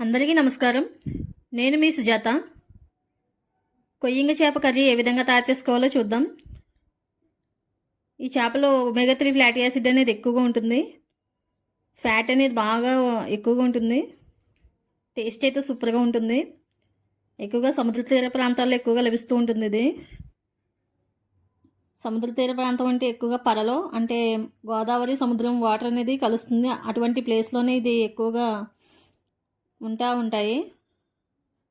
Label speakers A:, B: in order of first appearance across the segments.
A: అందరికీ నమస్కారం. నేను మీ సుజాత. కొయ్యింగ చేప కర్రీ ఏ విధంగా తయారు చేసుకోవాలో చూద్దాం. ఈ చేపలో ఒమేగా త్రీ ఫ్లాటీ యాసిడ్ అనేది ఎక్కువగా ఉంటుంది. ఫ్యాట్ అనేది బాగా ఎక్కువగా ఉంటుంది. టేస్ట్ అయితే సూపర్గా ఉంటుంది. ఎక్కువగా సముద్ర తీర ప్రాంతాల్లో ఎక్కువగా లభిస్తూ ఉంటుంది ఇది. సముద్ర తీర ప్రాంతం అంటే ఎక్కువగా పరలో అంటే గోదావరి సముద్రం వాటర్ అనేది కలుస్తుంది. అటువంటి ప్లేస్లోనే ఇది ఎక్కువగా ఉంటా ఉంటాయి.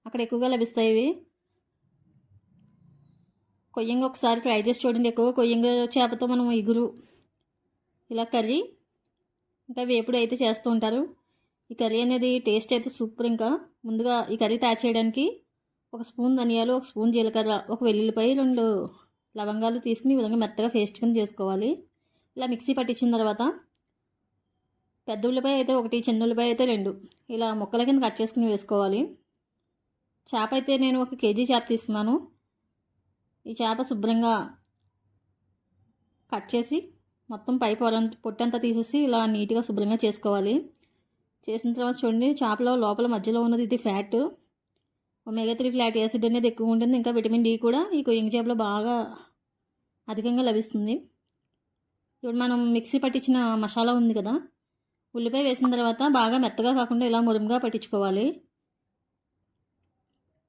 A: అక్కడ ఎక్కువగా లభిస్తాయి ఇవి. కొయ్యంగా ఒకసారి ట్రై చేసి చూడండి ఎక్కువ కొయ్యంగ చేపతో మనం ఇగురు ఇలా కర్రీ ఇంకా వేపుడు అయితే చేస్తూ ఉంటారు. ఈ కర్రీ అనేది టేస్ట్ అయితే సూపర్ ఇంకా. ముందుగా ఈ కర్రీ తయారు చేయడానికి ఒక స్పూన్ ధనియాలు ఒక స్పూన్ జీలకర్ర ఒక వెల్లుల్లిపై రెండు లవంగాలు తీసుకుని ఈ విధంగా మెత్తగా పేస్ట్ కింద చేసుకోవాలి. ఇలా మిక్సీ పట్టించిన తర్వాత పెద్ద ఉల్లిపాయ అయితే ఒకటి చిన్న ఉల్లిపాయ అయితే రెండు. ఇలా ముక్కల కింద కట్ చేసుకుని వేసుకోవాలి. చేప అయితే నేను ఒక కేజీ చేప తీసుకున్నాను. ఈ చేప శుభ్రంగా కట్ చేసి మొత్తం పై పొట్టంతా తీసేసి ఇలా నీట్గా శుభ్రంగా చేసుకోవాలి. చేసిన తర్వాత చూడండి చేపలో లోపల మధ్యలో ఉన్నది ఇది fat. Omega three flat acid అనేది ఎక్కువ ఉంటుంది. ఇంకా విటమిన్ డి కూడా ఈ కొయ్యంగ చేపలో బాగా అధికంగా లభిస్తుంది. ఇప్పుడు మనం మిక్సీ పట్టించిన మసాలా ఉంది కదా ఉల్లిపాయ వేసిన తర్వాత బాగా మెత్తగా కాకుండా ఇలా మురుముగా పట్టించుకోవాలి.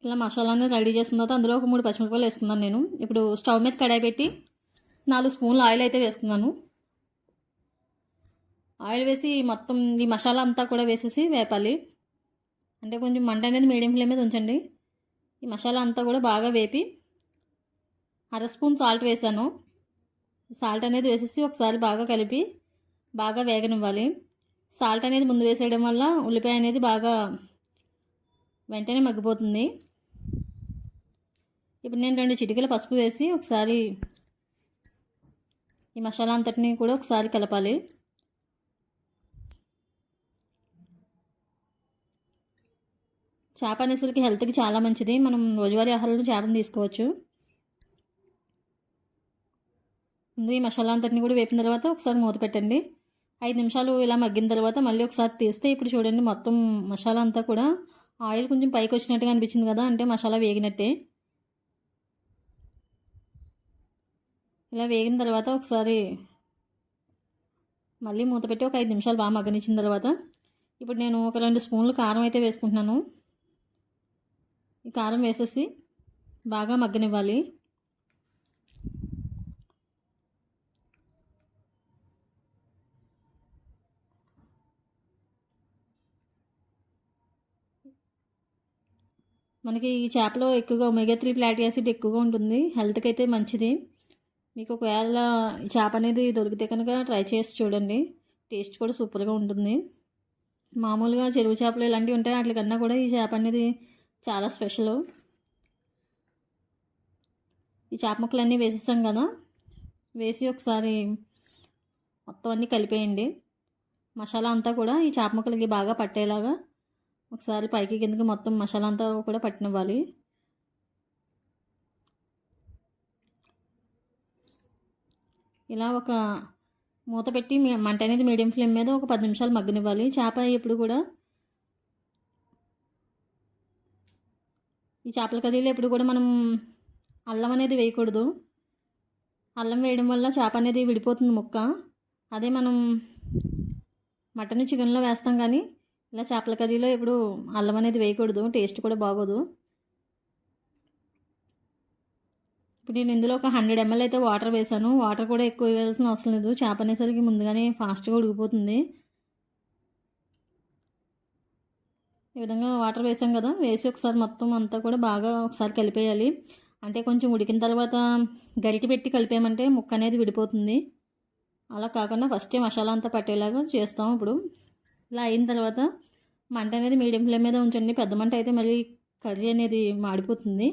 A: ఇలా మసాలాని రెడీ చేసిన తర్వాత అందులో ఒక మూడు పచ్చిమిరపకాయలు వేసుకున్నాను నేను. ఇప్పుడు స్టవ్ మీద కడాయి పెట్టి నాలుగు స్పూన్లు ఆయిల్ అయితే వేసుకున్నాను. ఆయిల్ వేసి మొత్తం ఈ మసాలా అంతా కూడా వేసేసి వేపాలి. అంటే కొంచెం మంట అనేది మీడియం ఫ్లేమ్ మీద ఉంచండి. ఈ మసాలా అంతా కూడా బాగా వేపి అర స్పూన్ సాల్ట్ వేసాను. సాల్ట్ అనేది వేసేసి ఒకసారి బాగా కలిపి బాగా వేగనివ్వాలి. సాల్ట్ అనేది ముందు వేసేయడం వల్ల ఉల్లిపాయ అనేది బాగా వెంటనే మగ్గిపోతుంది. ఇప్పుడు నేను రెండు చిటికల పసుపు వేసి ఒకసారి ఈ మసాలా అంతటిని కూడా ఒకసారి కలపాలి. చేప అనేసరికి హెల్త్కి చాలా మంచిది. మనం రోజువారీ ఆహారంలో చేపను తీసుకోవచ్చు. ముందు ఈ మసాలా అంతటిని కూడా వేపిన తర్వాత ఒకసారి మూత పెట్టండి. ఐదు నిమిషాలు ఇలా మగ్గిన తర్వాత మళ్ళీ ఒకసారి తీస్తే ఇప్పుడు చూడండి మొత్తం మసాలా అంతా కూడా ఆయిల్ కొంచెం పైకి వచ్చినట్టుగా అనిపించింది కదా అంటే మసాలా వేగినట్టే. ఇలా వేగిన తర్వాత ఒకసారి మళ్ళీ మూత పెట్టి ఒక ఐదు నిమిషాలు బాగా మగ్గనిచ్చిన తర్వాత ఇప్పుడు నేను ఒక రెండు స్పూన్లు కారం అయితే వేసుకుంటున్నాను. ఈ కారం వేసేసి బాగా మగ్గనివ్వాలి. మనకి ఈ చేపలో ఎక్కువగా ఒమేగా త్రీ ఫ్లాటీ యాసిడ్ ఎక్కువగా ఉంటుంది. హెల్త్కి అయితే మంచిది. మీకు ఒకవేళ ఈ చేప అనేది దొరికితే కనుక ట్రై చేసి చూడండి. టేస్ట్ కూడా సూపర్గా ఉంటుంది. మామూలుగా చెరువు చేపలు ఇలాంటివి ఉంటాయి. వాటికన్నా కూడా ఈ చేప అనేది చాలా స్పెషల్ ఈ చేప ముక్కలన్నీ వేసేస్తాం కదా. వేసి ఒకసారి మొత్తం అన్నీ కలిపేయండి. మసాలా అంతా కూడా ఈ చేప ముక్కలకి బాగా పట్టేలాగా ఒకసారి పైకి కిందకి మొత్తం మసాలా అంతా కూడా పట్టినివ్వాలి. ఇలా ఒక మూత పెట్టి మంట అనేది మీడియం ఫ్లేమ్ మీద ఒక పది నిమిషాలు మగ్గనివ్వాలి. చేప ఎప్పుడు కూడా ఈ చేపల కర్రీలో ఎప్పుడు కూడా మనం అల్లం అనేది వేయకూడదు. అల్లం వేయడం వల్ల చేప అనేది విడిపోతుంది ముక్క. అదే మనం మటన్ చికెన్లో వేస్తాం కానీ ఇలా చేపల కర్రీలో ఇప్పుడు అల్లం అనేది వేయకూడదు టేస్ట్ కూడా బాగోదు. ఇప్పుడు నేను ఇందులో ఒక హండ్రెడ్ ఎంఎల్ అయితే వాటర్ వేసాను. వాటర్ కూడా ఎక్కువ వేయాల్సిన అవసరం లేదు. చేప అనేసరికి ముందుగానే ఫాస్ట్గా ఉడికిపోతుంది. ఈ విధంగా వాటర్ వేసాం కదా వేసి ఒకసారి మొత్తం అంతా కూడా బాగా ఒకసారి కలిపేయాలి. అంటే కొంచెం ఉడికిన తర్వాత గరిటి పెట్టి కలిపేయమంటే ముక్క అనేది విడిపోతుంది. అలా కాకుండా ఫస్టే మసాలా అంతా పట్టేలాగా చేస్తాం ఇప్పుడు. ఇలా అయిన తర్వాత మంట అనేది మీడియం ఫ్లేమ్ మీద ఉంచండి. పెద్ద మంట అయితే మళ్ళీ కర్రీ అనేది మాడిపోతుంది.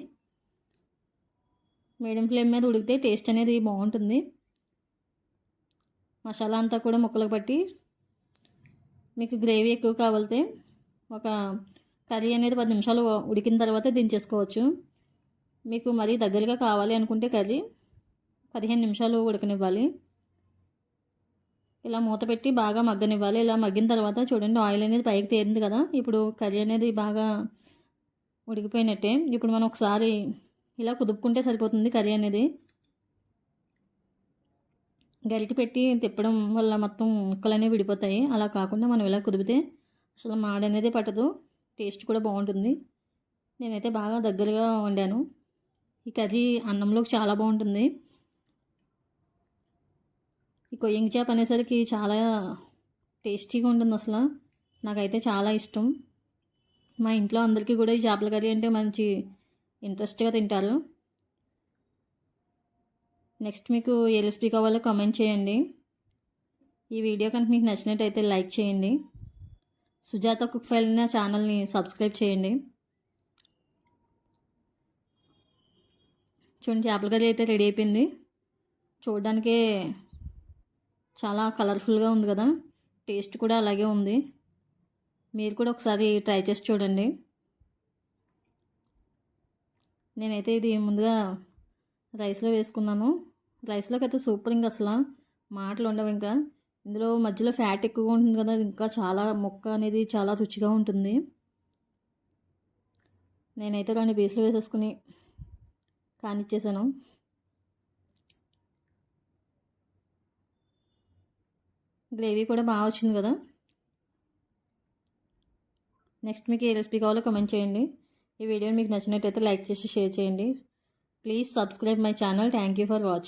A: మీడియం ఫ్లేమ్ మీద ఉడికితే టేస్ట్ అనేది బాగుంటుంది. మసాలా అంతా కూడా ముక్కలకు పట్టి మీకు గ్రేవీ ఎక్కువ కావాలితే ఒక కర్రీ అనేది పది నిమిషాలు ఉడికిన తర్వాత దించేసుకోవచ్చు. మీకు మరీ దగ్గరగా కావాలి అనుకుంటే కర్రీ పదిహేను నిమిషాలు ఉడకనివ్వాలి. ఇలా మూత పెట్టి బాగా మగ్గనివ్వాలి. ఇలా మగ్గిన తర్వాత చూడండి ఆయిల్ అనేది పైకి తేరింది కదా. ఇప్పుడు కర్రీ అనేది బాగా ఉడికిపోయినట్టే. ఇప్పుడు మనం ఒకసారి ఇలా కుదుపుకుంటే సరిపోతుంది కర్రీ అనేది. గరిటి పెట్టి తిప్పడం వల్ల మొత్తం ముక్కలు అనేవి విడిపోతాయి. అలా కాకుండా మనం ఇలా కుదిపితే అసలు మాడ అనేది పట్టదు. టేస్ట్ కూడా బాగుంటుంది. నేనైతే బాగా దగ్గరగా వండాను. ఈ కర్రీ అన్నంలోకి చాలా బాగుంటుంది. ఈ చేప అనేసరికి చాలా టేస్టీగా ఉంటుంది అసలు. నాకైతే చాలా ఇష్టం. మా ఇంట్లో అందరికీ కూడా ఈ చేపల కర్రీ అంటే మంచి ఇంట్రెస్ట్గా తింటారు. నెక్స్ట్ మీకు ఏ రెసిపీ కావాలో కామెంట్ చేయండి. ఈ వీడియో కనుక మీకు నచ్చినట్టయితే లైక్ చేయండి. సుజాత కుక్ ఫైల్ నా ఛానల్ని సబ్స్క్రైబ్ చేయండి. చూడండి చేపల కర్రీ అయితే రెడీ అయిపోయింది. చూడడానికే చాలా కలర్ఫుల్గా ఉంది కదా. టేస్ట్ కూడా అలాగే ఉంది. మీరు కూడా ఒకసారి ట్రై చేసి చూడండి. నేనైతే ఇది ముందుగా రైస్లో వేసుకున్నాను. రైస్లోకి అయితే సూపర్ ఇంకా అసలు మాటలు ఉండవు ఇంకా. ఇందులో మధ్యలో ఫ్యాట్ ఎక్కువగా ఉంటుంది కదా ఇంకా చాలా మొక్క అనేది చాలా రుచిగా ఉంటుంది. నేనైతే రెండు పీసులు వేసేసుకుని కానిచ్చేసాను. గ్రేవీ కూడా బాగా వచ్చింది కదా. నెక్స్ట్ మీకు ఏ రెసిపీ కావాలో కమెంట్ చేయండి. ఈ వీడియో మీకు నచ్చినట్టయితే లైక్ చేసి షేర్ చేయండి. Please subscribe my channel thank you for watching